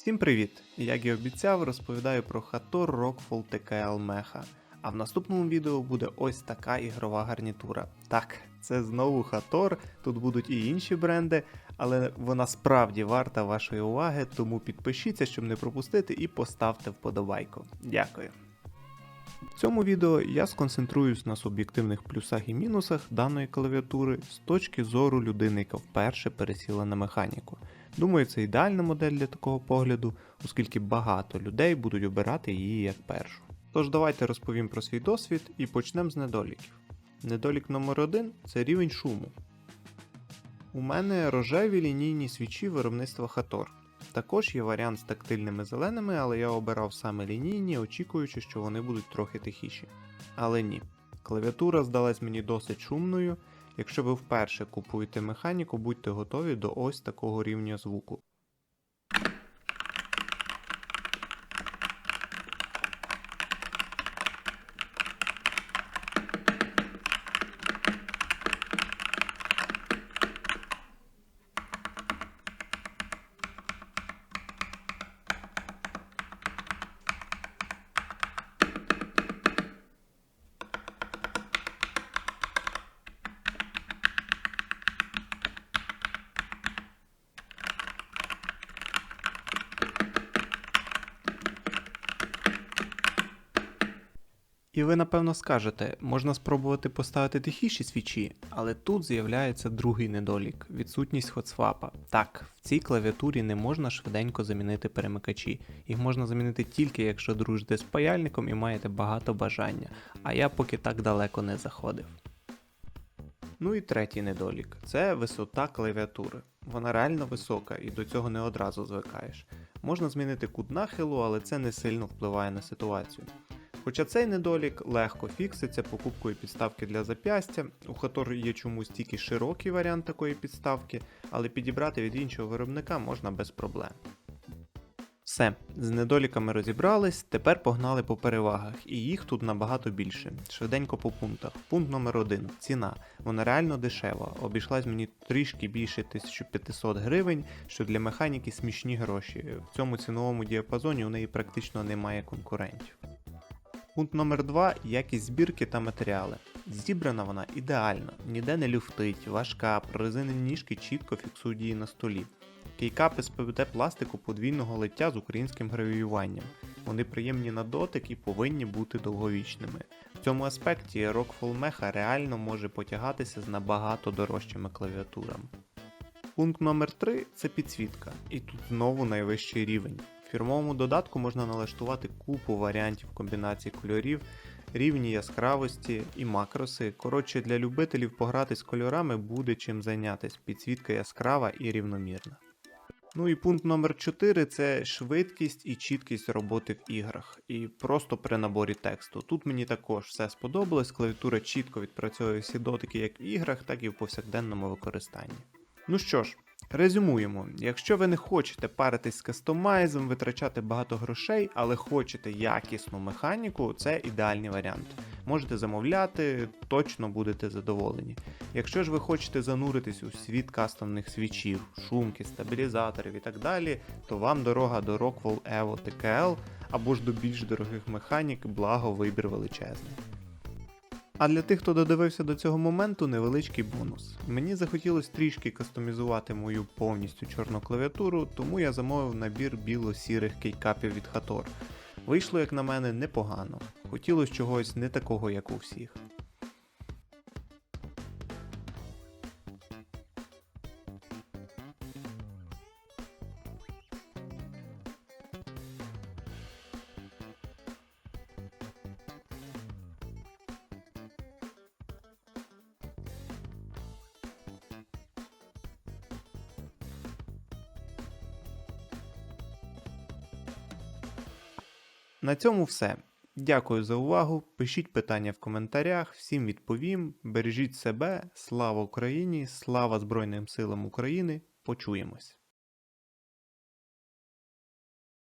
Всім привіт! Як і обіцяв, розповідаю про Хатор Rockfall TKL Mecha. А в наступному відео буде ось така ігрова гарнітура. Так, це знову Хатор, тут будуть і інші бренди, але вона справді варта вашої уваги, тому підпишіться, щоб не пропустити, і поставте вподобайку. Дякую. В цьому відео я сконцентруюсь на суб'єктивних плюсах і мінусах даної клавіатури з точки зору людини, яка вперше пересіла на механіку. Думаю, це ідеальна модель для такого погляду, оскільки багато людей будуть обирати її як першу. Тож давайте розповім про свій досвід і почнемо з недоліків. Недолік номер один це рівень шуму. У мене рожеві лінійні свічі виробництва Хатор. Також є варіант з тактильними зеленими, але я обирав саме лінійні, очікуючи, що вони будуть трохи тихіші. Але ні. Клавіатура здалась мені досить шумною. Якщо ви вперше купуєте механіку, будьте готові до ось такого рівня звуку. І ви напевно скажете, можна спробувати поставити тихіші свічі, але тут з'являється другий недолік відсутність хотсвапа. Так, в цій клавіатурі не можна швиденько замінити перемикачі, їх можна замінити тільки якщо дружите з паяльником і маєте багато бажання, а я поки так далеко не заходив. Ну і третій недолік це висота клавіатури. Вона реально висока і до цього не одразу звикаєш. Можна змінити кут нахилу, але це не сильно впливає на ситуацію. Хоча цей недолік легко фікситься покупкою підставки для зап'ястя. У Хатор є чомусь тільки широкий варіант такої підставки, але підібрати від іншого виробника можна без проблем. Все, з недоліками розібрались, тепер погнали по перевагах, і їх тут набагато більше. Швиденько по пунктах. Пункт номер 1 ціна. Вона реально дешева, обійшлась мені трішки більше 1500 гривень, що для механіки смішні гроші. В цьому ціновому діапазоні у неї практично немає конкурентів. Пункт номер 2 якість збірки та матеріали. Зібрана вона ідеально, ніде не люфтить, важка, прорезинені ніжки чітко фіксують її на столі. Кейкапи з ПВТ пластику подвійного лиття з українським гравіюванням. Вони приємні на дотик і повинні бути довговічними. В цьому аспекті Rockfall Mecha реально може потягатися з набагато дорожчими клавіатурами. Пункт номер 3 це підсвітка, і тут знову найвищий рівень. В фірмовому додатку можна налаштувати купу варіантів комбінацій кольорів, рівні яскравості і макроси. Коротше, для любителів пограти з кольорами буде чим зайнятися. Підсвітка яскрава і рівномірна. Ну і пункт номер 4 це швидкість і чіткість роботи в іграх. І просто при наборі тексту. Тут мені також все сподобалось, клавіатура чітко відпрацьовує всі дотики як в іграх, так і в повсякденному використанні. Ну що ж, резюмуємо: якщо ви не хочете паритись з кастомайзом, витрачати багато грошей, але хочете якісну механіку, це ідеальний варіант. Можете замовляти, точно будете задоволені. Якщо ж ви хочете зануритись у світ кастомних свічів, шумки, стабілізаторів і так далі, то вам дорога до Rockwell Evo TKL або ж до більш дорогих механік, благо вибір величезний. А для тих, хто додивився до цього моменту, невеличкий бонус. Мені захотілося трішки кастомізувати мою повністю чорну клавіатуру, тому я замовив набір біло-сірих кейкапів від Hator. Вийшло, як на мене, непогано. Хотілося чогось не такого, як у всіх. На цьому все. Дякую за увагу. Пишіть питання в коментарях, всім відповім. Бережіть себе, слава Україні, слава Збройним силам України. Почуємось.